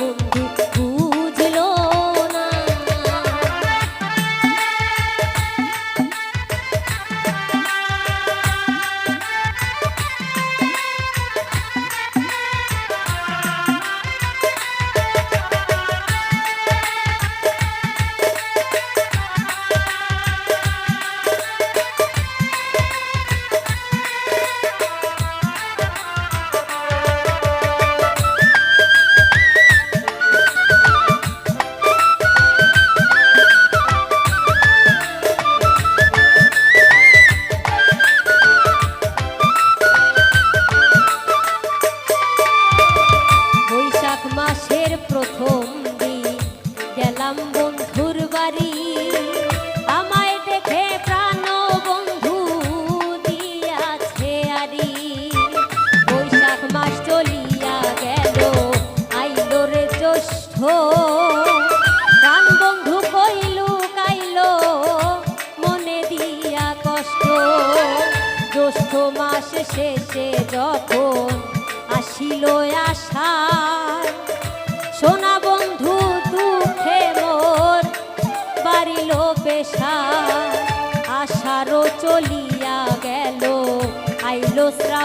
con tu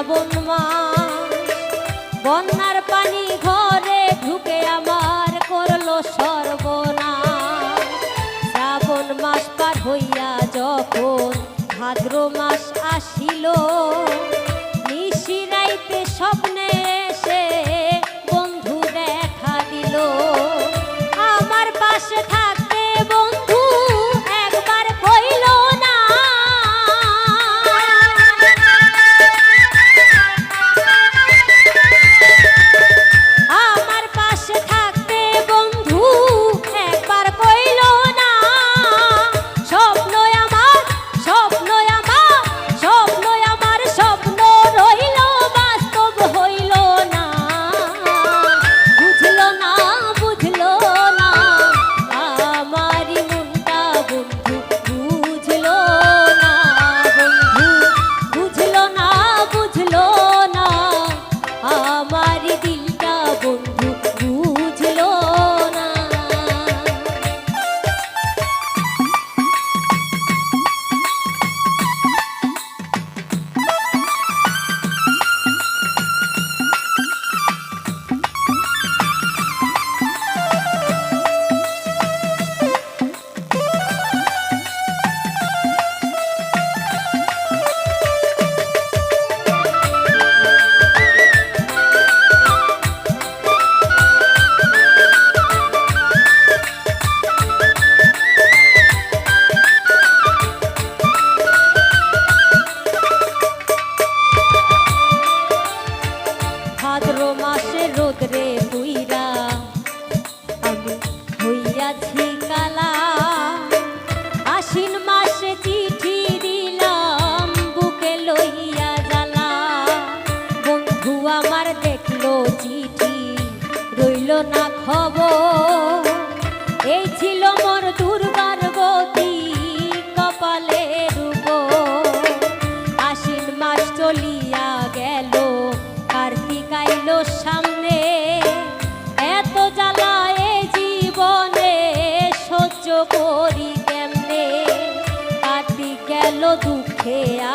শ্রাবণ মা বন্যার পানি ঘরে ঢুকে আমার করল সর্বনা শ্রাবণ মাস পার হইয়া যখন ভাদ্র মাস আসিল, নিশিরাইতে স্বপ্নে Almighty.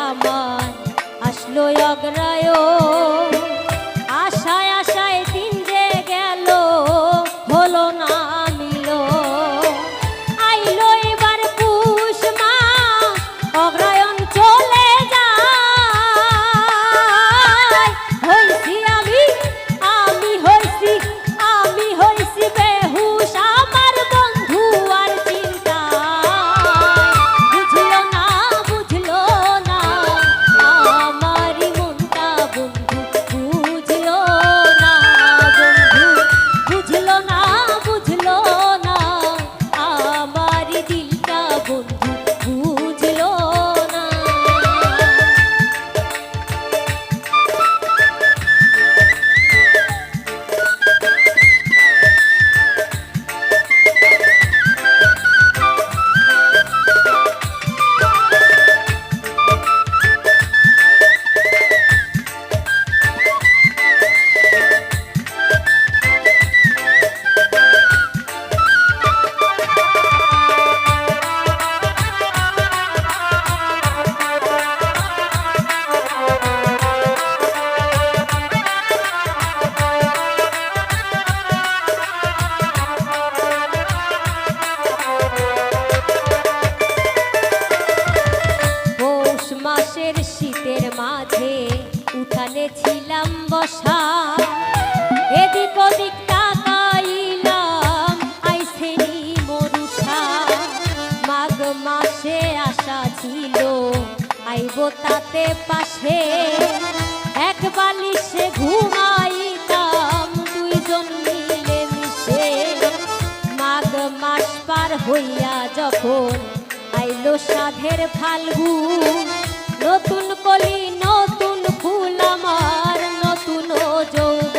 আমার আসলো অগ্রায় গোতাতে পাশে এক বালিশে ঘুমাইতাম দুইজন মিলে মিশে। মাঘ মাস পার হইয়া যখন আইলো সাধের ফাল্গু নতুন কলি, নতুন ফুল আমার, নতুন যৌব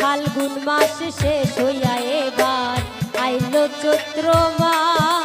ফাল্গুন মাস শেষ হইয়া এবার আইলো চৈত্র মাস।